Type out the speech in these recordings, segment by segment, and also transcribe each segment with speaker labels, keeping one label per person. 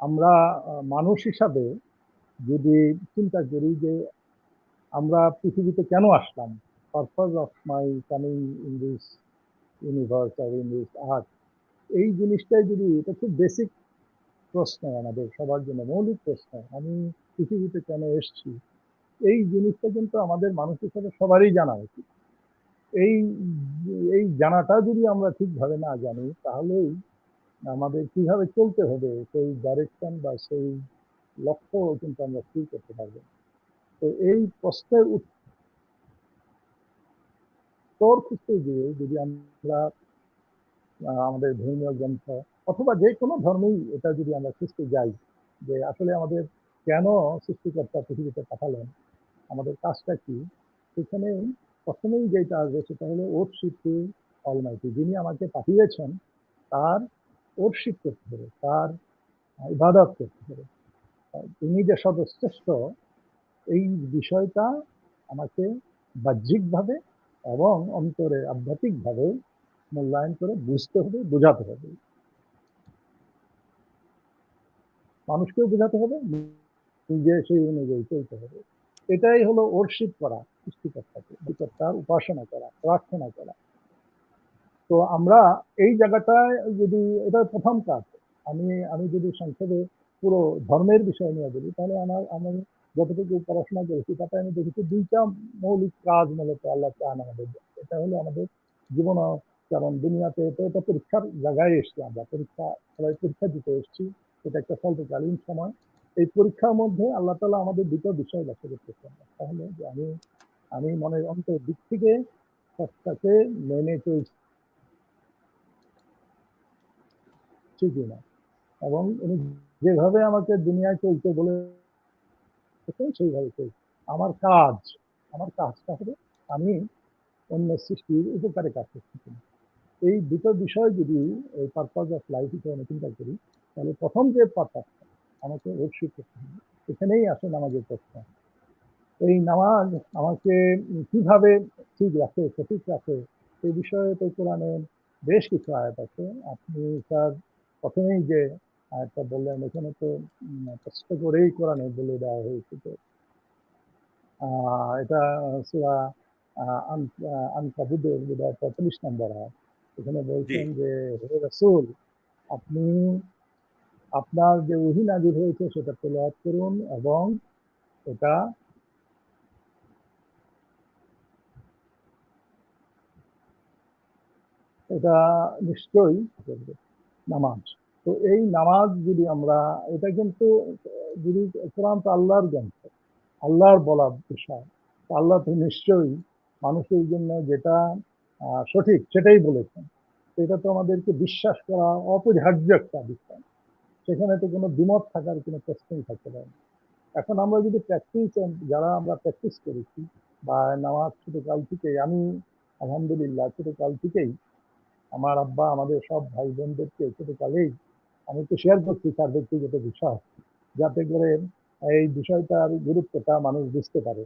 Speaker 1: আমরা মানুষ হিসাবে যদি চিন্তা করি যে আমরা পৃথিবীতে কেন আসলাম? Purpose of my coming in this universe R in this earth এই জিনিসটাই যদি, এটা খুব বেসিক প্রশ্ন আমাদের, সবার জন্য মৌলিক প্রশ্ন, আমি পৃথিবীতে কেন এসছি? এই জিনিসটা কিন্তু আমাদের মানুষ হিসাবে সবারই জানা উচিত। এই এই জানাটা যদি আমরা ঠিকভাবে না জানি, তাহলেই আমাদের কীভাবে চলতে হবে, সেই ডাইরেকশন বা সেই লক্ষ্য কিন্তু আমরা স্থির করতে পারব। তো এই প্রশ্নের উত্তর খুঁজতে গিয়ে যদি আমরা আমাদের ধর্মীয় গ্রন্থ অথবা যে কোনো ধর্মেই এটা যদি আমরা খুঁজতে যাই, যে আসলে আমাদের কেন সৃষ্টিকর্তা পৃথিবীতে পাঠালেন, আমাদের কাজটা কি, সেখানে প্রথমেই যেটা আসবে সেটা হলো, ওর শিক্ষি অলমাইটি যিনি আমাকে পাঠিয়েছেন, তার ওরশিপ করতে হবে, তার ইবাদত করতে হবে। তিনি যে সর্বশ্রেষ্ঠ, এই বিষয়টা আমাকে বাহ্যিকভাবে এবং অন্তরে আধ্যাত্মিকভাবে মূল্যায়ন করে বুঝতে হবে, বোঝাতে হবে। মানুষকেও বোঝাতে হবে, নিজে সেই অনুযায়ী চলতে হবে। এটাই হলো ওরশিপ করা, সৃষ্টিকর্তাকে, বিকর্তার উপাসনা করা, প্রার্থনা করা। তো আমরা এই জায়গাটায় যদি এটা প্রথম কাজ। আমি আমি যদি সংসদে পুরো ধর্মের বিষয় নিয়ে বলি, তাহলে আমার, আমি যতটুকু পড়াশোনা করেছি, তাতে আমি দেখেছি দুইটা মৌলিক কাজ মূলত আল্লাহ চান আমাদের এটা হলো আমাদের জীবন যেমন দুনিয়াতে তো এটা পরীক্ষার জায়গায় এসছি আমরা। পরীক্ষা, সবাই পরীক্ষা দিতে এসছি। এটা একটা স্বল্পকালীন সময়। এই পরীক্ষার মধ্যে আল্লাহ তালা আমাদের দুটো বিষয় লক্ষ্য করতেছেন। তাহলে যে আমি আমি মনের অন্তর দিক থেকে সবটাকে মেনে চলছি। ঠিকই না। এবং উনি যেভাবে আমাকে দুনিয়ায় চলতে বলে সেইভাবে চলছে। আমার কাজ, আমার কাজটা হবে আমি অন্য সৃষ্টির উপকারে কাজ করছি। এই দুটো বিষয় যদি এই পারপাস অফ লাইফ হিসেবে আমি চিন্তা করি, তাহলে প্রথম যে পারপাসটা আমাকে অবশ্যই করতে হবে। এখানেই আসে নামাজের প্রশ্ন। এই নামাজ আমাকে কীভাবে ঠিক রাখে, সঠিক রাখে, এই বিষয়ে তো কোরআনে বেশ কিছু আয়াত আছে। আপনি তার প্রথমেই যে আয়াতটা বললেন এখানে তো কষ্ট করেই কোরআনে বলে দেওয়া হয়েছে তো এটা সুরা আনকাবুদের বোধহয় পঁয়তাল্লিশ নম্বর আয় এখানে বলছেন যে হে রসুল আপনি আপনার যে ওহি নাজির হয়েছে সেটা তেলাওয়াত করুন এবং এটা এটা নিশ্চয়ই নামাজ। তো এই নামাজ যদি আমরা, এটা কিন্তু, যদি কোরআন তো আল্লাহর গ্রন্থ আল্লাহর বলা বিষয় আল্লাহ তো নিশ্চয়ই মানুষের জন্য যেটা সঠিক সেটাই বলেছেন। এটা তো আমাদেরকে বিশ্বাস করা অপরিহার্য একটা বিষয়। সেখানে তো কোনো দ্বিমত থাকার কোনো প্রশ্নই থাকতে পারে এখন আমরা যদি প্র্যাকটিস যারা আমরা প্র্যাকটিস করেছি, বা নামাজ ছোটকাল থেকেই, আমি আলহামদুলিল্লাহ ছোটকাল থেকেই আমার আব্বা, আমাদের সব ভাই বোনদেরকে ছোটকালেই আমি একটু শেয়ার করছি তার ব্যক্তিগত বিষয়, যাতে করে এই বিষয়টার গুরুত্বটা মানুষ বুঝতে পারে।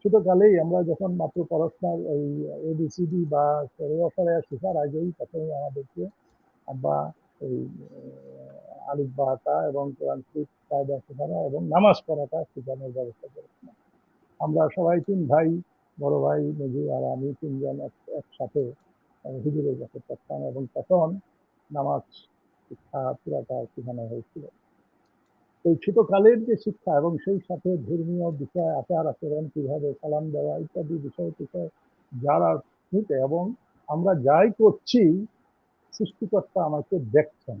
Speaker 1: ছোটকালেই আমরা যখন মাত্র পড়াশোনার এই এবিসিডি বা রেফারে শেখার আগেই প্রথমে আমাদেরকে আব্বা এই আলিফ বাটা এবং কোরআন কায়দা শেখানো এবং নামাজ পড়াটা শেখানোর ব্যবস্থা করেছিলাম। আমরা সবাই তিন ভাই, বড় ভাই, মেজু আর আমি তিনজন একসাথে হুজুরের কাছে এবং তখন নামাজ শিক্ষা পুরাটা শেখানো হয়েছিল। এই ছোটকালের যে শিক্ষা এবং সেই সাথে ধর্মীয় বিষয়, আচার আচরণ কীভাবে সালাম দেওয়া ইত্যাদি বিষয় টিষয় যারা নিতে এবং আমরা যাই করছি, সৃষ্টিকর্তা আমাকে দেখছেন।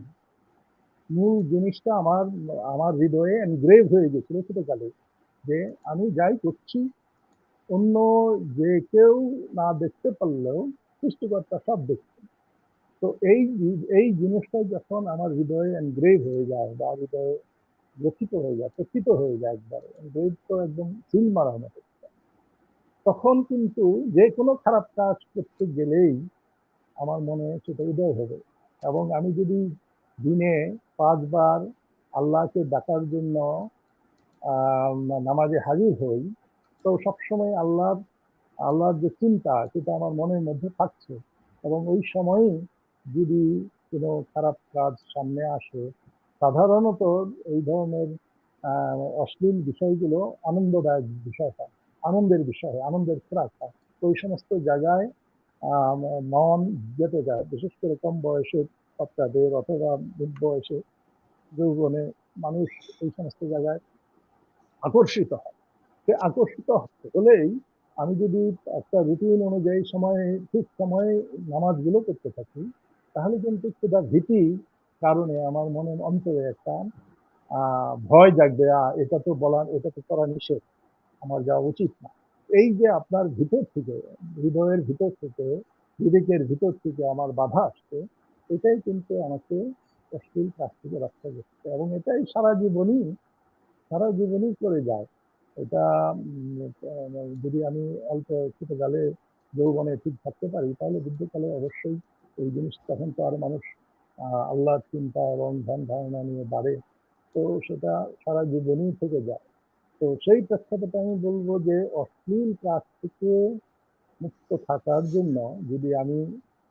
Speaker 1: মূল জিনিসটা আমার আমার হৃদয়ে এনগ্রেভ হয়ে গেছিল ছোটকালে যে আমি যাই করছি, অন্য যে কেউ না দেখতে পারলেও সৃষ্টিকর্তা সব দেখছেন তো এই এই জিনিসটা যখন আমার হৃদয়ে এনগ্রেভ হয়ে যায় বা হৃদয়ে গঠিত হয়ে যায় প্রকৃত হয়ে যায় একবারে এনগ্রেভ তো একদম সিল মারার মতো। তখন কিন্তু যে কোনো খারাপ কাজ করতে গেলেই আমার মনে সেটা উদয় হবে। এবং আমি যদি দিনে পাঁচবার আল্লাহকে ডাকার জন্য নামাজে হাজির হই, তো সবসময় আল্লাহর আল্লাহর যে চিন্তা, সেটা আমার মনের মধ্যে থাকছে। এবং ওই সময়ই যদি কোনো খারাপ কাজ সামনে আসে, সাধারণত এই ধরনের অশ্লীল বিষয়গুলো আনন্দদায়ক বিষয় হয়, আনন্দের বিষয় আনন্দের খোরাক হয়। ওই সমস্ত জায়গায় মন যেতে যায়। বিশেষ করে কম বয়সের বাচ্চাদের অথবা মধ্য বয়সে যৌবনে মানুষ এই সমস্ত জায়গায় আকর্ষিত হয়। সে আকর্ষিত হলেই আমি যদি একটা রুটিন অনুযায়ী সময়ে, ঠিক সময়ে নামাজগুলো করতে থাকি, তাহলে কিন্তু সেটা ভীতি কারণে আমার মনের অন্তরে একটা ভয় জাগবে এটা তো বলার এটা তো করা নিষেধ, আমার যাওয়া উচিত না। এই যে আপনার ভিতর থেকে, হৃদয়ের ভিতর থেকে, বিবেকের ভিতর থেকে আমার বাধা আসছে, এটাই কিন্তু আমাকে অশ্লীল কাজ থেকে রক্ষা করছে এবং এটাই সারা জীবনই সারা জীবনই করে যায়। এটা যদি আমি অল্প ছোটকালে যৌবনে ঠিক থাকতে পারি, তাহলে বৃদ্ধকালে অবশ্যই এই জিনিস তখন তো আর মানুষ আল্লাহর চিন্তা এবং ধ্যান ধারণা নিয়ে বাড়ে। তো সেটা সারা জীবনই থেকে যায়। তো সেই প্রেক্ষাপটে আমি বলব যে, অশ্লীল কাজ থেকে মুক্ত থাকার জন্য যদি আমি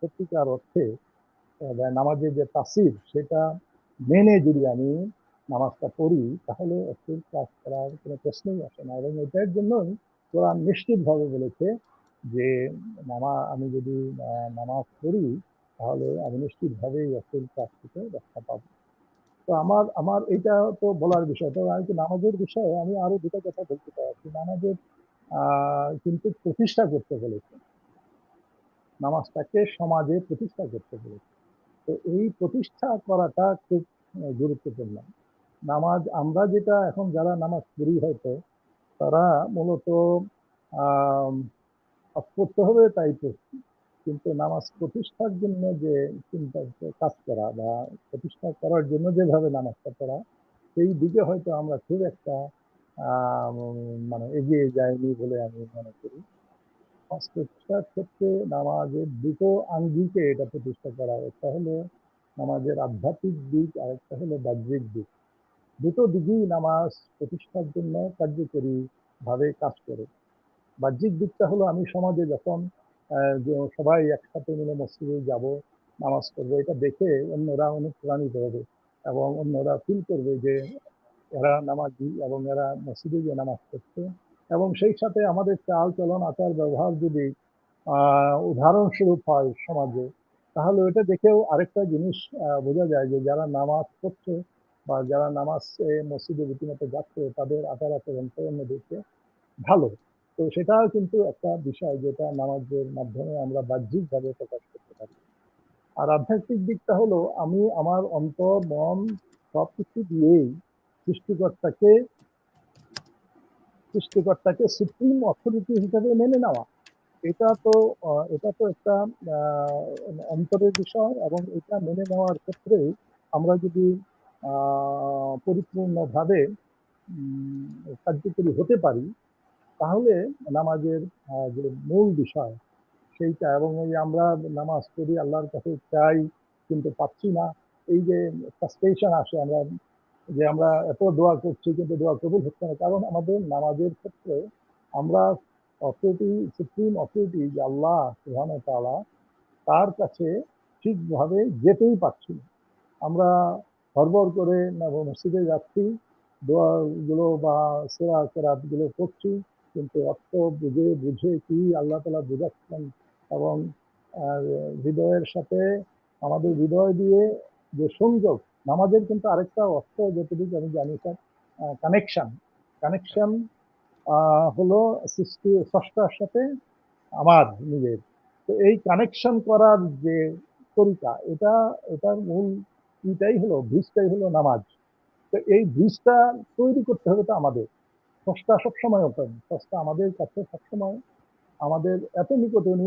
Speaker 1: সত্যিকার অর্থে নামাজের যে তাসির সেটা মেনে যদি আমি নামাজটা পড়ি, তাহলে অশ্লীল কাজ করার কোনো প্রশ্নই আসে না। এবং এটার জন্যই কোরআন নিশ্চিতভাবে বলেছে যে, নামা, আমি যদি নামাজ পড়ি, তাহলে আমি নিশ্চিতভাবেই অশ্লীল কাজ থেকে রক্ষা পাবো। তো আমার আমার এটা তো বলার বিষয়। তো আমি তো নামাজের বিষয়ে আমি আরও দুটো কথা বলতে চাই। নামাজের কিন্তু প্রতিষ্ঠা করতে বলেছে নামাজটাকে সমাজে প্রতিষ্ঠা করতে বলেছে তো এই প্রতিষ্ঠা করাটা খুব গুরুত্বপূর্ণ। নামাজ, আমরা যেটা এখন যারা নামাজ পড়ি হয়তো, তারা মূলত পড়তে হবে তাই পড়ছি। কিন্তু নামাজ প্রতিষ্ঠার জন্য যে চিন্তা কাজ করা বা প্রতিষ্ঠা করার জন্য যেভাবে নামাজটা পড়া, সেই দিকে হয়তো আমরা খুব একটা মানে এগিয়ে যাইনি বলে আমি মনে করি। নামাজ প্রতিষ্ঠার ক্ষেত্রে নামাজের দুটো আঙ্গিকে এটা প্রতিষ্ঠা করা, একটা হলো নামাজের আধ্যাত্মিক দিক, আর একটা হলো বাহ্যিক দিক। দুটো দিকেই নামাজ প্রতিষ্ঠার জন্য কার্যকরী ভাবে কাজ করে। বাহ্যিক দিকটা হলো আমি সমাজে যখন সবাই একসাথে মিলে মসজিদে যাব, নামাজ পড়ব, এটা দেখে অন্যরা অনুপ্রাণিত হবে এবং অন্যরা ফিল করবে যে এরা নামাজি এবং এরা মসজিদে গিয়ে নামাজ পড়ছে। এবং সেই সাথে আমাদের চাল, চলন, আচার, ব্যবহার যদি উদাহরণস্বরূপ হয় সমাজে, তাহলে এটা দেখেও আরেকটা জিনিস বোঝা যায় যে যারা নামাজ পড়ছে বা যারা নামাজ মসজিদে রীতিমতো যাচ্ছে, তাদের আচার আচরণ অন্যদেরকে ভালো। তো সেটাও কিন্তু একটা বিষয় যেটা নামাজের মাধ্যমে আমরা বাহ্যিকভাবে প্রকাশ করতে পারি। আর আধ্যাত্মিক দিকটা হলো, আমি আমার অন্তর, মন সব কিছু দিয়েই সৃষ্টিকর্তাকে সৃষ্টিকর্তাকে সুপ্রিম অথরিটি হিসেবে মেনে নেওয়া। এটা তো এটা তো একটা অন্তরের বিষয় এবং এটা মেনে নেওয়ার ক্ষেত্রে আমরা যদি পরিপূর্ণভাবে কার্যকরী হতে পারি, তাহলে নামাজের যে মূল বিষয় সেইটা এবং এই আমরা নামাজ পড়ি আল্লাহর কাছে চাই কিন্তু পাচ্ছি না, এই যে ফ্রাস্ট্রেশন আসে আমরা, যে আমরা এত দোয়া করছি কিন্তু দোয়া কবুল হচ্ছে না, কারণ আমাদের নামাজের ক্ষেত্রে আমরা অথরিটি সুপ্রিম অথরিটি যে আল্লাহ সুহান তালা তার কাছে ঠিকভাবে যেতেই পারছি না। আমরা হরবর করে মসজিদে যাচ্ছি, দোয়াগুলো বা সেরা কেরাতগুলো করছি কিন্তু অর্থ বুঝে বুঝে কি আল্লাহ তালা বুঝাচ্ছেন এবং হৃদয়ের সাথে আমাদের হৃদয় দিয়ে যে সংযোগ, নামাজের কিন্তু আরেকটা অর্থ যতটুকু আমি জানি, স্যার কানেকশন কানেকশন হলো সৃষ্টি, স্রষ্টার সাথে আমার নিজের। তো এই কানেকশন করার যে তরিকা, এটা, এটার মূল ইটাই হলো, ব্রিজটাই হলো নামাজ। তো এই ব্রিজটা তৈরি করতে হবে তো আমাদের। স্রষ্টা সবসময় ওপেন স্রষ্টা আমাদের কাছে সবসময়। আমাদের এত নিকটে, উনি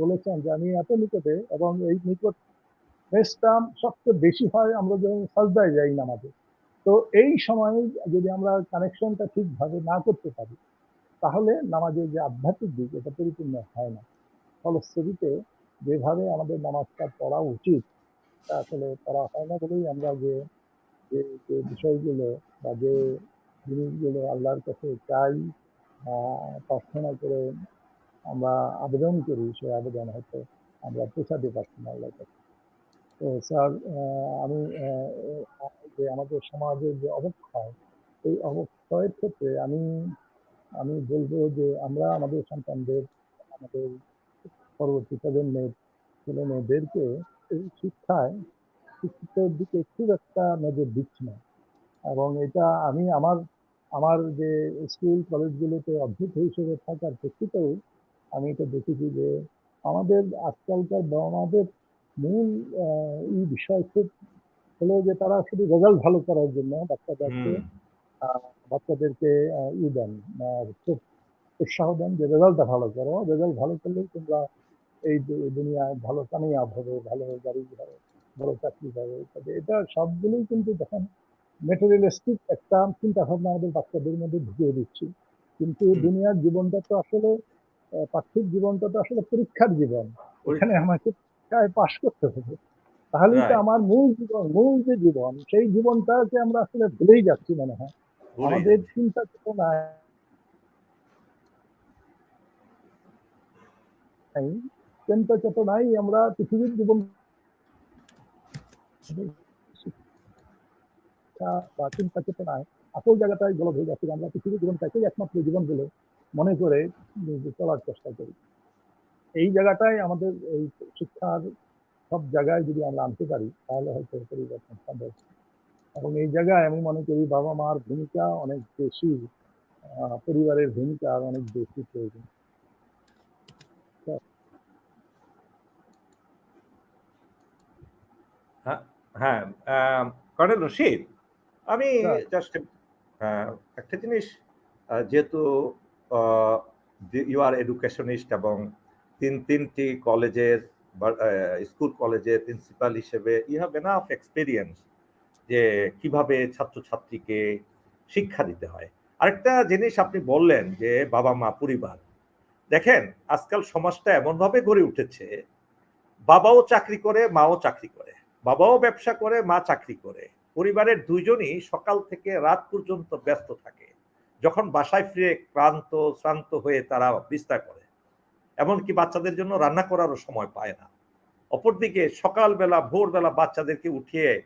Speaker 1: বলেছেন যে আমি এত নিকটে এবং এই নিকট প্রেসটা সবচেয়ে বেশি হয় আমরা যখন সাজদায় যাই নামাজে। তো এই সময়ে যদি আমরা কানেকশনটা ঠিকভাবে না করতে পারি, তাহলে নামাজের যে আধ্যাত্মিক দিক, এটা পরিপূর্ণ হয় না। ফলশ্রুতিতে যেভাবে আমাদের নামাজটা পড়া উচিত তা আসলে পড়া হয় না বলেই আমরা যে যে বিষয়গুলো বা যে জিনিসগুলো আল্লাহর কাছে চাই প্রার্থনা করে আমরা আবেদন করি সেই আবেদন হয়তো আমরা পৌঁছাতে পারছি না আল্লাহর কাছে। তো স্যার আমি যে আমাদের সমাজের যে অবক্ষয় এই অবক্ষয়ের ক্ষেত্রে আমি আমি বলব যে আমরা আমাদের সন্তানদের, আমাদের পরবর্তী প্রজন্মের ছেলে মেয়েদেরকে এই শিক্ষায় শিক্ষিতের দিকে খুব একটা নজর দিচ্ছি না। এবং এটা আমি আমার আমার যে স্কুল কলেজগুলোতে অধ্যক্ষ হিসেবে থাকার প্রেক্ষিতেও আমি এটা দেখেছি যে আমাদের আজকালকার বাবা মাদের মূল এই বিষয় খুব হলো যে তারা শুধু রেজাল্ট ভালো করার জন্য বাচ্চাদেরকে বাচ্চাদেরকে ই দেন খুব উৎসাহ দেন যে রেজাল্টটা ভালো করো। রেজাল্ট ভালো করলেই তোমরা এই দুনিয়ায় ভালো কামিয়াব হবে ভালো গাড়ি হবে বড় চাকরি হবে এটা সবগুলোই কিন্তু যখন মেটেরিয়ালিস্টিক একটা চিন্তা ভাবনা আমাদের বাচ্চাদের মধ্যে ঢুকিয়ে দিচ্ছি। কিন্তু দুনিয়ার জীবনটা তো আসলে পার্থিব জীবনটা তো আসলে পরীক্ষার জীবন। ওখানে আমাকে পাশ করতে হবে। তাহলে তো আমার মূল জীবন মূল যে জীবন সেই জীবনটাকে আমরা আসলে ভুলেই যাচ্ছি মনে হয়। আমাদের চিন্তা চেতনায় চিন্তা চেতনায় আমরা পৃথিবীর জীবন বা চিন্তা চেতনায় আসল জায়গাটায় গলদ হয়ে যাচ্ছে। আমরা পৃথিবীর জীবনটাকেই একমাত্র জীবন বলে মনে করে চলার চেষ্টা করি। এই জায়গাটায় আমাদের এই শিক্ষার সব জায়গায় যদি আমরা আনতে পারি, তাহলে হয়তো পরিবর্তন সম্ভব এবং এই জায়গায় আমি মনে করি বাবা মার ভূমিকা অনেক বেশি পরিবারের ভূমিকা অনেক বেশি প্রয়োজন।
Speaker 2: হ্যাঁ কর্নেল রশিদ আমি জাস্ট একটা জিনিস যেহেতু ইউ আর এডুকেশনিস্ট এবং তিন তিনটি কলেজের স্কুল কলেজের প্রিন্সিপাল হিসেবে ইউ হ্যাভ এনাফ এক্সপিরিয়েন্স যে কীভাবে ছাত্রছাত্রীকে শিক্ষা দিতে হয়। আরেকটা জিনিস আপনি বললেন যে বাবা মা পরিবার দেখেন আজকাল সমাজটা এমনভাবে গড়ে উঠেছে বাবাও চাকরি করে মাও চাকরি করে। বাবাও ব্যবসা করে, মা চাকরি করে। পরিবারের দুইজনই সকাল থেকে রাত পর্যন্ত ব্যস্ত থাকে। যখন বাসায় ফিরে ক্লান্ত, শ্রান্ত হয়ে তারা বিস্তার করে। এমনকি বাচ্চাদের জন্য রান্না করারও সময় পায় না। অপরদিকে সকালবেলা, ভোরবেলা বাচ্চাদেরকে উঠিয়ে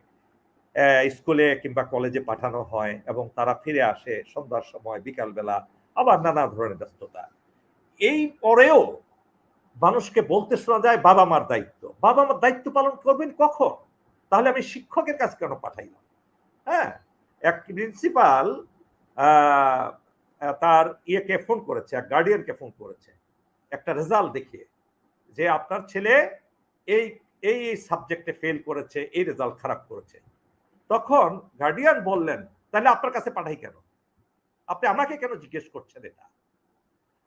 Speaker 2: স্কুলে কিংবা কলেজে পাঠানো হয় এবং তারা ফিরে আসে সন্ধ্যার সময়, বিকালবেলা আবার নানা ধরনের ব্যস্ততা। এই পরেও মানুষকে বলতে শোনা যায় বাবা মার দায়িত্ব। বাবা মার দায়িত্ব পালন করবেন কখন? তাহলে আমি শিক্ষকের কাছে কেন পাঠাই না? হ্যাঁ এক প্রিন্সিপাল তার ইয়েকে ফোন করেছে, এক গার্ডিয়ানকে ফোন করেছে, একটা রেজাল্ট দেখিয়ে যে আপনার ছেলে এই এই এই সাবজেক্টে ফেল করেছে, এই রেজাল্ট খারাপ করেছে। তখন গার্ডিয়ান বললেন, তাহলে আপনার কাছে পাঠাই কেন? আপনি আমাকে কেন জিজ্ঞেস করছেন এটা?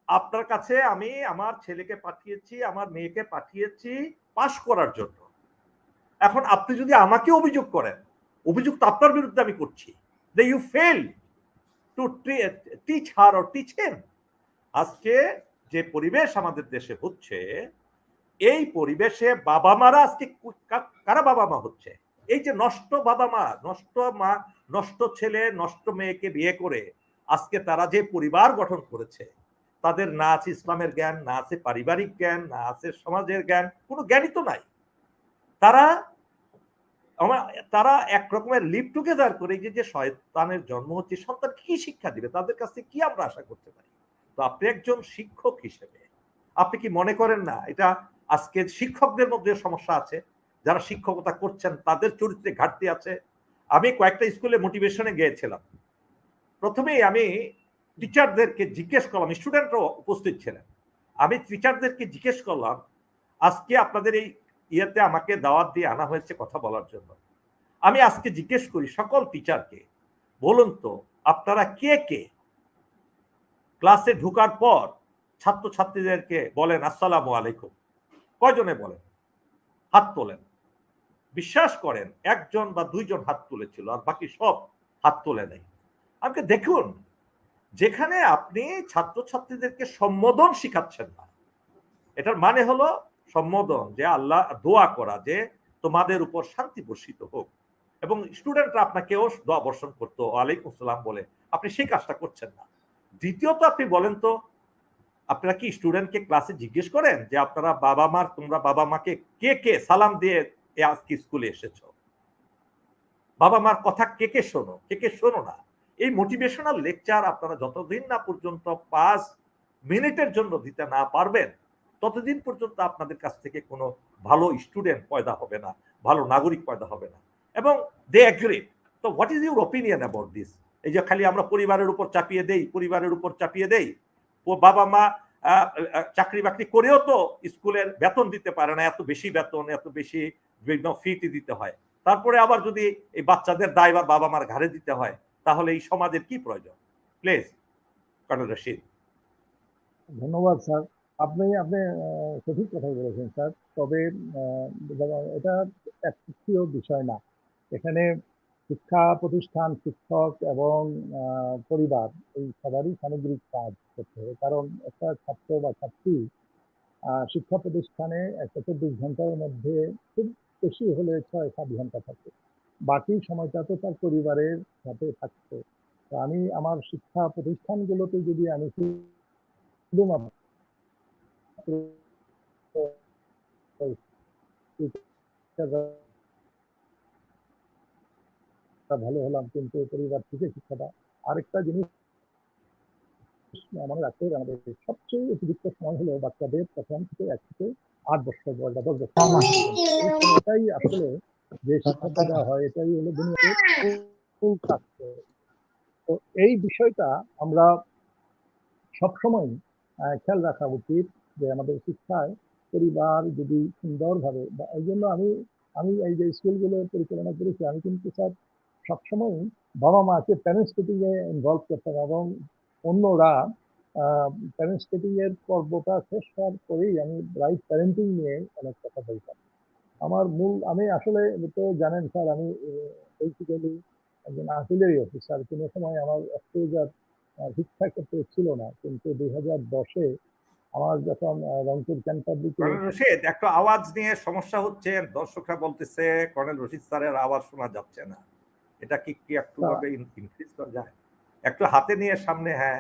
Speaker 2: আপনার কাছে আমি আমার ছেলেকে পাঠিয়েছি, আমার মেয়েকে পাঠিয়েছি পাশ করার জন্য। এখন আপনি যদি আমাকে অভিযোগ করেন, অভিযোগ তো আপনার বিরুদ্ধে আমি করছি they you fail to teach her or teach them আজকে যে পরিবেশ আমাদের দেশে হচ্ছে, এই পরিবেশে বাবা মারা আজকে কারা বাবা মা হচ্ছে? এই যে নষ্ট বাবা মা, নষ্ট মা, নষ্ট ছেলে, নষ্ট মেয়েকে বিয়ে করে আজকে তারা যে পরিবার গঠন করেছে, তাদের না আছে ইসলামের জ্ঞান, না আছে পারিবারিক জ্ঞান, না আছে সমাজের জ্ঞান, কোনো জ্ঞানই তো নাই। তারা তারা এক রকমের লিভ টুগেদার করে যে যে শয়তানের জন্ম হচ্ছে, সন্তান কি শিক্ষা দিবে, তাদের কাছে কি আমরা আশা করতে পারি? তো আপনি একজন শিক্ষক হিসেবে, আপনি কি মনে করেন না, এটা আজকে শিক্ষকদের মধ্যে সমস্যা আছে, যারা শিক্ষকতা করছেন, তাদের চরিত্রে ঘাটতি আছে? আমি কয়েকটা স্কুলে মোটিভেশনে গিয়েছিলাম। প্রথমেই আমি টিচারদেরকে জিজ্ঞেস করলাম স্টুডেন্টরাও উপস্থিত ছিলেন। আমি টিচারদেরকে জিজ্ঞেস করলাম, আজকে আপনাদের এই ইয়েতে আমাকে দাওয়াত দিয়ে আনা হয়েছে কথা বলার জন্য। আমি আজকে জিজ্ঞেস করি সকল টিচারকে বলুন তো, আপনারা কে কে? ক্লাসে ঢুকার পর ছাত্রছাত্রীদেরকে বলেন, আসসালামু আলাইকুম। কয়জনে বলেন? হাত তোলেন। বিশ্বাস করেন, একজন বা দুইজন হাত তুলেছিল, আর বাকি সব হাত তোলে নেই আমাকে দেখুন, যেখানে আপনি ছাত্রছাত্রীদেরকে সম্বোধন শিখাচ্ছেন না, এটার মানে হলো সম্বোধন, যে আল্লাহ দোয়া করা, যে তোমাদের উপর শান্তি বর্ষিত হোক। এবং স্টুডেন্টরা আপনাকেও দোয়া বর্ষণ করতো আলাইকুম সালাম বলে। আপনি সেই কাজটা করছেন না। দ্বিতীয়ত আপনি বলেন তো, আপনারা কি স্টুডেন্টকে ক্লাসে জিজ্ঞেস করেন যে আপনারা বাবা মার, তোমরা বাবা মাকে কে কে সালাম দিয়ে আজকে স্কুলে এসেছ? বাবা মার কথা কে কে শোনো, কে কে শোনো না? এই মোটিভেশনাল লেকচার আপনারা যতদিন না পর্যন্ত পাঁচ মিনিটের জন্য দিতে না পারবেন ততদিন পর্যন্ত আপনাদের কাছ থেকে কোনো ভালো স্টুডেন্ট পয়দা হবে না, ভালো নাগরিক পয়দা হবে না। এবং they agree to what is your opinion about this এই যে খালি আমরা পরিবারের উপর চাপিয়ে দেই, পরিবারের উপর চাপিয়ে দেই। বাবা মা চাকরি বাকরি করেও তো স্কুলের বেতন দিতে পারে না, এত বেশি বেতন, এত বেশি বিভিন্ন ফিটি দিতে হয়। তারপরে আবার যদি এই বাচ্চাদের দায় বা বাবা মার ঘাড়ে দিতে হয়, তাহলে এই সমাজের কি প্রয়োজন? প্লিজ কর্নেল রশিদ
Speaker 1: ধন্যবাদ স্যার আপনি আপনি সঠিক কথাই বলেছেন, স্যার। তবে যেমন এটা একপক্ষীয় বিষয় না। এখানে শিক্ষা প্রতিষ্ঠান, শিক্ষক এবং পরিবার, এই সবারই সামগ্রিক কাজ করতে হবে। কারণ একটা ছাত্র বা ছাত্রী শিক্ষা প্রতিষ্ঠানে একটা চব্বিশ ঘণ্টার মধ্যে খুব বেশি হলে ছয়, সাত ঘণ্টা থাকে। বাকি সময়টা তো তার পরিবারের সাথে থাকতো। তো আমি, আমার শিক্ষা প্রতিষ্ঠানগুলোতে যদি আমি শুধুমাত্র ভালো হলাম কিন্তু পরিবার থেকে শিক্ষাটা আরেকটা জিনিস মনে রাখতে হবে আমাদের। সবচেয়ে উপযুক্ত সময় হলো বাচ্চাদের প্রথম থেকে এক থেকে আট বছর বয়স বা দশ বছর। এই সময়টাই আসলে যে শিক্ষাটা দেওয়া হয় এটাই হলো দুনিয়াতে ফুল তো এই বিষয়টা আমরা সবসময় খেয়াল রাখা উচিত। যে আমাদের শিক্ষায় পরিবার যদি সুন্দরভাবে, বা এই জন্য আমি আমি এই যে স্কুলগুলো পরিচালনা করেছি, আমি কিন্তু স্যার সবসময় বাবা মাকে প্যারেন্টস মিটিং এ ইনভলভ করতাম এবং অন্যরা প্যারেন্টস মিটিং এর পর্বটা শেষ হওয়ার পরেই আমি রাইট প্যারেন্টিং নিয়ে অনেক কথা বলতাম। আমার মূল, আমি আসলে তো জানেন স্যার, আমি বেসিক্যালি একজন আর্টিলারি অফিসার কোনো সময় আমার এক্সপোজার শিক্ষা ক্ষেত্রে ছিল না, কিন্তু দুই হাজার দশে আমার যখন রংপুর ক্যান্ট পাবলিকে
Speaker 2: রশিদ একটু আওয়াজ নিয়ে সমস্যা হচ্ছে দর্শকরা বলতেছে কর্নেল রশিদ স্যারের আওয়াজ শোনা যাচ্ছে না। এটা কি কি একটু ভাবে ইনক্রিজ করা যায়? একটু হাতে নিয়ে সামনে হ্যাঁ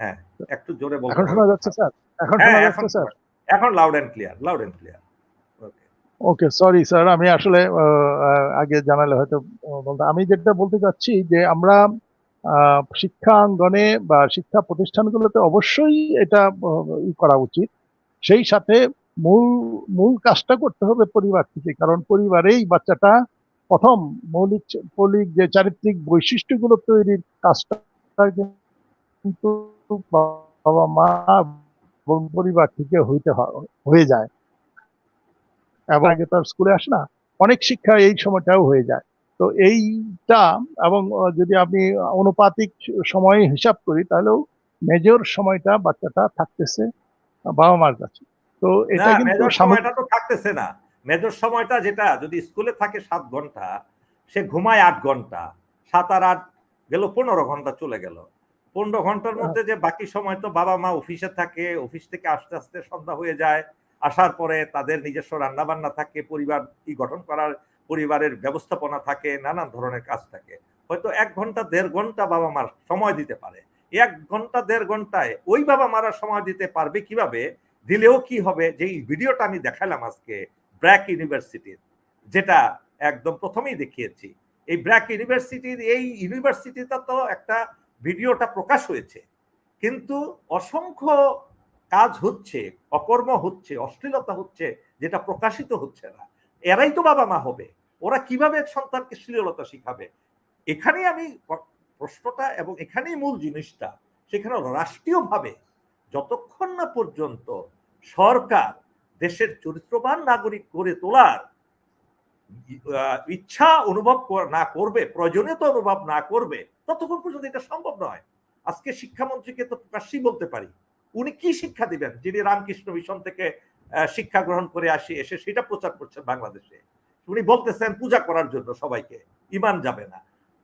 Speaker 2: হ্যাঁ একটু জোরে বলতে
Speaker 1: এখন শোনা যাচ্ছে স্যার? এখন
Speaker 2: হ্যাঁ
Speaker 1: শোনা যাচ্ছে স্যার?
Speaker 2: এখন loud and clear loud and clear okay
Speaker 1: okay sorry sir আমি আসলে আগে জানালে হয়তো বলতাম। আমি যেটা বলতে চাচ্ছি যে আমরা শিক্ষাঙ্গনে বা শিক্ষা প্রতিষ্ঠানগুলোতে অবশ্যই এটা করা উচিত। সেই সাথে মূল মূল কাজটা করতে হবে পরিবার থেকে, কারণ পরিবারেই বাচ্চাটা প্রথম মৌলিক মৌলিক যে চারিত্রিক বৈশিষ্ট্যগুলো তৈরির কাজটা কিন্তু বাবা মা পরিবার থেকে হইতে হয়ে যায়। এবং আগে তার স্কুলে আসে না। অনেক শিক্ষা এই সময়টাও হয়ে যায়। তো এইটা এবং যদি আমি অনুপাতিক সময় হিসাব করি তাহলেও মেজর সময়টা বাচ্চাটা থাকতেছে বাবা মার কাছে। তো এটা কিন্তু
Speaker 2: সময়টা তো থাকতেছে না। মেজর সময়টা যেটা যদি স্কুলে থাকে সাত ঘণ্টা সে ঘুমায় আট ঘণ্টা সাত আর আট গেল পনেরো ঘণ্টা চলে গেল। পনেরো ঘণ্টার মধ্যে যে বাকি সময় তো বাবা মা অফিসে থাকে অফিস থেকে আস্তে আস্তে সন্ধ্যা হয়ে যায় আসার পরে তাদের নিজস্ব রান্না বান্না থাকে পরিবার কি গঠন করার পরিবারের ব্যবস্থাপনা থাকে, নানান ধরনের কাজ থাকে। হয়তো এক ঘণ্টা, দেড় ঘণ্টা বাবা মার সময় দিতে পারে। এক ঘণ্টা, দেড় ঘন্টায় ওই বাবা মারা সময় দিতে পারবে কীভাবে? দিলেও কি হবে? যে এই ভিডিওটা আমি দেখালাম আজকে, ব্র্যাক ইউনিভার্সিটির, যেটা একদম প্রথমেই দেখিয়েছি। এই ব্র্যাক ইউনিভার্সিটির, এই ইউনিভার্সিটিটা তো একটা ভিডিওটা প্রকাশ হয়েছে। কিন্তু অসংখ্য কাজ হচ্ছে, অকর্ম হচ্ছে, অশ্লীলতা হচ্ছে, যেটা প্রকাশিত হচ্ছে না। এরাই তো বাবা মা হবে। ওরা কীভাবে সন্তানকে শ্লীলতা শিখাবে? এখানে আমি প্রশ্নটা এবং এখানেই মূল জিনিসটা। সেখানে রাষ্ট্রীয়ভাবে যতক্ষণ না পর্যন্ত সরকার দেশের চরিত্রবান নাগরিক করে তোলার ইচ্ছা অনুভব না করবে, প্রয়োজনীয়তা অনুভব না করবে, ততক্ষণ পর্যন্ত এটা সম্ভব নয়। আজকে শিক্ষামন্ত্রীকে তো প্রকাশ্যেই বলতে পারি, উনি কি শিক্ষা দিবেন? যিনি রামকৃষ্ণ মিশন থেকে শিক্ষা গ্রহণ করে আসি, এসে সেটা প্রচার করছেন বাংলাদেশে। উনি বলতেছেন পূজা করার জন্য সবাইকে ইমান যাবে না।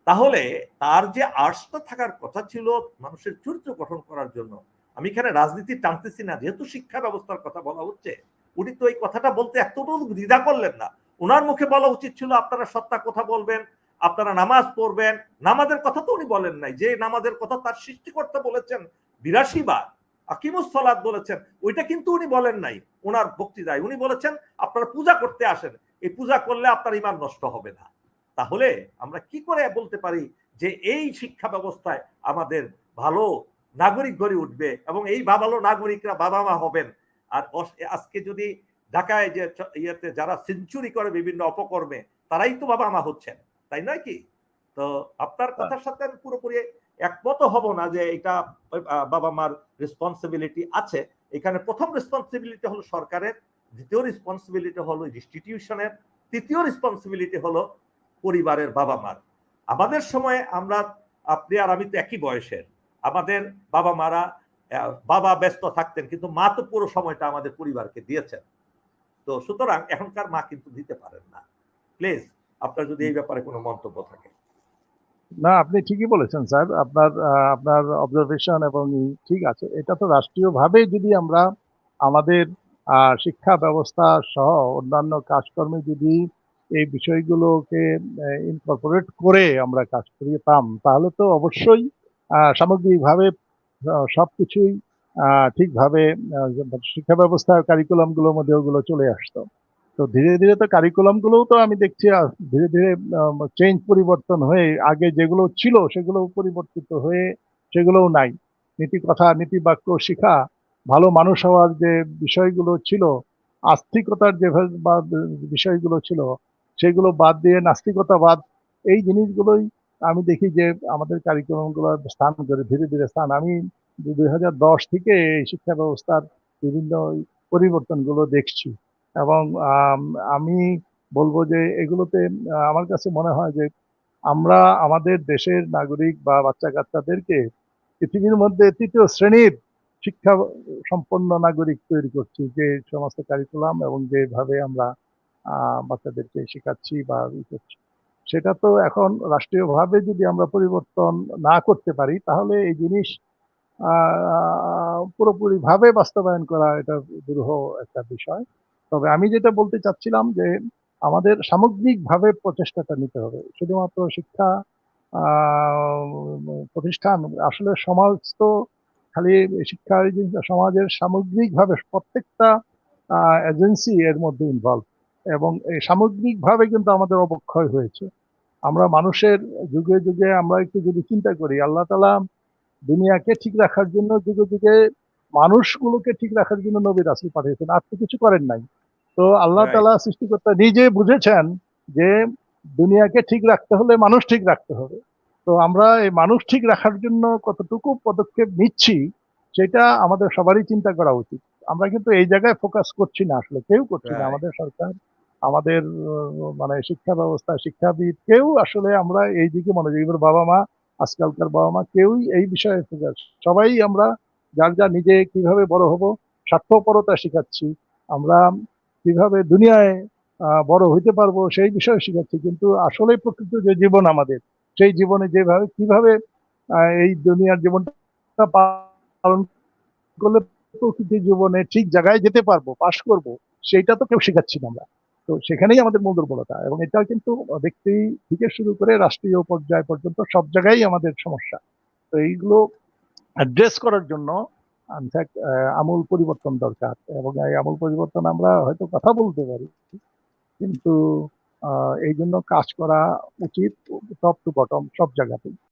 Speaker 2: তাহলে তার যে আর্টসটা থাকার কথা ছিল, মানুষের চরিত্র গঠন করার জন্য, আমি এখানে রাজনীতি টানতেছি না, যেহেতু শিক্ষা ব্যবস্থার কথা বলা হচ্ছে, উনি তো এই কথাটা বলতে এতটুকু দ্বিধা করলেন না। ওনার মুখে বলা উচিত ছিল, আপনারা সত্তা কথা বলবেন, আপনারা নামাজ পড়বেন। নামাজের কথা তো উনি বলেন নাই, যে নামাজের কথা তার সৃষ্টিকর্তা বলেছেন বিরাশি বার বলেছেন, ওইটা কিন্তু উনি বলেন নাই ওনার বক্তৃতায়। উনি বলেছেন, আপনারা পূজা করতে আসেন এই পূজা করলে আপনার ইমান নষ্ট হবে না। তাহলে আমরা কি করে বলতে পারি যে এই শিক্ষা ব্যবস্থায় আমাদের ভালো নাগরিক গড়ে উঠবে এবং এই ভালো নাগরিকরা বাবা মা হবেন? আর আজকে যদি ঢাকায় যে ইয়েতে যারা সেঞ্চুরি করে বিভিন্ন অপকর্মে তারাই তো বাবা মা হচ্ছেন তাই নয় কি? তো আপনার কথার সাথে আমি পুরোপুরি একমত হব না যে এটা বাবা মার রেসপন্সিবিলিটি আছে। এখানে প্রথম রেসপন্সিবিলিটি হলো সরকারের দ্বিতীয় রেসপন্সিবিলিটি হলো ইনস্টিটিউশনের তৃতীয় রেসপন্সিবিলিটি হলো পরিবারের বাবা মার আমাদের সময়ে আমরা, আপনি আর আমি তো একই বয়সের, আমাদের বাবা মারা বাবা ব্যস্ত থাকতেন, কিন্তু মা তো পুরো সময়টা আমাদের পরিবারকে দিয়েছেন। তো সুতরাং এখনকার মা কিন্তু দিতে পারেন না। প্লিজ, আপনার যদি এই ব্যাপারে কোনো মন্তব্য থাকে।
Speaker 1: না, আপনি ঠিকই বলেছেন, স্যার। আপনার আপনার অবজারভেশন এবং ঠিক আছে। এটা তো রাষ্ট্রীয়ভাবে যদি আমরা আমাদের শিক্ষা ব্যবস্থা সহ অন্যান্য কাজকর্মে যদি এই বিষয়গুলোকে ইনকর্পোরেট করে আমরা কাজ করিতাম তাহলে তো অবশ্যই সামগ্রিকভাবে আহ, সবকিছুই আহ, ঠিকভাবে শিক্ষা ব্যবস্থা কারিকুলামগুলোর মধ্যে ওগুলো চলে আসতো। তো ধীরে ধীরে তো কারিকুলাম গুলোও তো আমি দেখছি ধীরে ধীরে চেঞ্জ পরিবর্তন হয়ে আগে যেগুলো ছিল সেগুলো পরিবর্তিত হয়ে সেগুলোও নাই। নীতি কথা নীতি বাক্য শিখা ভালো মানুষ হওয়ার যে বিষয়গুলো ছিল, আস্তিকতার যে বিষয়গুলো ছিল, সেগুলো বাদ দিয়ে নাস্তিকতাবাদ, এই জিনিসগুলোই আমি দেখি যে আমাদের কারিকুলামগুলো স্থান করে ধীরে ধীরে স্থান। আমি দুই হাজার দশ থেকে এই শিক্ষা ব্যবস্থার বিভিন্ন পরিবর্তনগুলো দেখছি এবং, আমি বলব যে এগুলোতে, আমার কাছে মনে হয় যে আমরা আমাদের দেশের নাগরিক বা বাচ্চা কাচ্চাদেরকে পৃথিবীর মধ্যে তৃতীয় শ্রেণির শিক্ষা সম্পন্ন নাগরিক তৈরি করছি, যে সমস্ত কারিকুলাম এবং যেভাবে আমরা বাচ্চাদেরকে শেখাচ্ছি বা ই করছি। সেটা তো এখন রাষ্ট্রীয়ভাবে যদি আমরা পরিবর্তন না করতে পারি, তাহলে এই জিনিস পুরোপুরিভাবে বাস্তবায়ন করা এটা দুরূহ একটা বিষয়। তবে আমি যেটা বলতে চাচ্ছিলাম যে, আমাদের সামগ্রিকভাবে প্রচেষ্টাটা নিতে হবে। শুধুমাত্র শিক্ষা প্রতিষ্ঠান, আসলে সমাজ তো খালি শিক্ষা সমাজের সামগ্রিকভাবে প্রত্যেকটা এজেন্সি এর মধ্যে ইনভলভ এবং এই সামগ্রিকভাবে কিন্তু আমাদের অবক্ষয় হয়েছে। আমরা মানুষের যুগে যুগে আমরা একটু যদি চিন্তা করি আল্লাহ তালা দুনিয়াকে ঠিক রাখার জন্য যুগে যুগে মানুষগুলোকে ঠিক রাখার জন্য নবী রাসুল পাঠিয়েছেন। আর তো কিছু করেন নাই। তো আল্লাহ তালা সৃষ্টিকর্তা নিজে বুঝেছেন যে দুনিয়াকে ঠিক রাখতে হলে মানুষ ঠিক রাখতে হবে। তো আমরা এই মানুষ ঠিক রাখার জন্য কতটুকু পদক্ষেপ নিচ্ছি সেটা আমাদের সবারই চিন্তা করা উচিত। আমরা কিন্তু এই জায়গায় ফোকাস করছি না আসলে কেউ করছি না। আমাদের সরকার আমাদের মানে শিক্ষা ব্যবস্থা শিক্ষাবিদ কেউ আসলে আমরা এই দিকে মনোযোগী। বাবা মা আজকালকার বাবা মা কেউই এই বিষয়ে ফোকাস সবাই আমরা যার যা নিজে কীভাবে বড় হব স্বার্থপরতা শিখাচ্ছি। আমরা কীভাবে দুনিয়ায় আহ, বড় হইতে পারব সেই বিষয়ে শিখাচ্ছি। কিন্তু আসলে প্রকৃত যে জীবন আমাদের সেই জীবনে যেভাবে, কীভাবে এই দুনিয়ার জীবনটা পালন করলে প্রকৃতি জীবনে ঠিক জায়গায় যেতে পারব পাশ করব, সেইটা তো কেউ শেখাচ্ছি না আমরা। তো সেখানেই আমাদের মূল দুর্বলতা এবং এটা কিন্তু ব্যক্তি থেকে শুরু করে রাষ্ট্রীয় পর্যায় পর্যন্ত সব জায়গায় আমাদের সমস্যা। তো এইগুলো অ্যাড্রেস করার জন্য ইনফ্যাক্ট আমূল পরিবর্তন দরকার এবং এই আমূল পরিবর্তন আমরা হয়তো কথা বলতে পারি, কিন্তু এই জন্য কাজ করা উচিত টপ টু বটম সব জায়গাতেই।